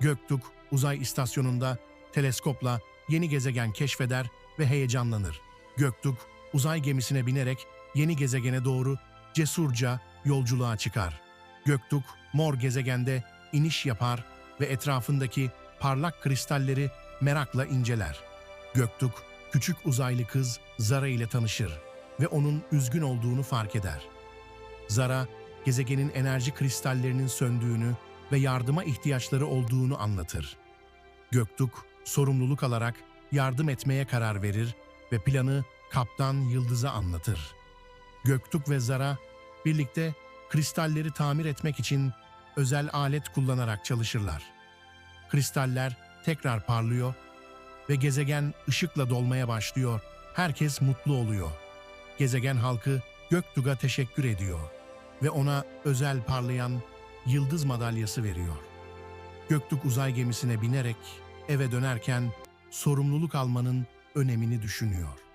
Göktürk uzay istasyonunda teleskopla yeni gezegen keşfeder ve heyecanlanır. Göktürk uzay gemisine binerek yeni gezegene doğru cesurca yolculuğa çıkar. Göktürk mor gezegende iniş yapar ve etrafındaki parlak kristalleri merakla inceler. Göktürk küçük uzaylı kız Zara ile tanışır ve onun üzgün olduğunu fark eder. Zara, gezegenin enerji kristallerinin söndüğünü ve yardıma ihtiyaçları olduğunu anlatır. Göktürk, sorumluluk alarak yardım etmeye karar verir ve planı Kaptan Yıldız'a anlatır. Göktürk ve Zara birlikte kristalleri tamir etmek için özel alet kullanarak çalışırlar. Kristaller tekrar parlıyor ve gezegen ışıkla dolmaya başlıyor. Herkes mutlu oluyor. Gezegen halkı Göktürk'a teşekkür ediyor ve ona özel parlayan yıldız madalyası veriyor. Göktürk uzay gemisine binerek eve dönerken sorumluluk almanın önemini düşünüyor.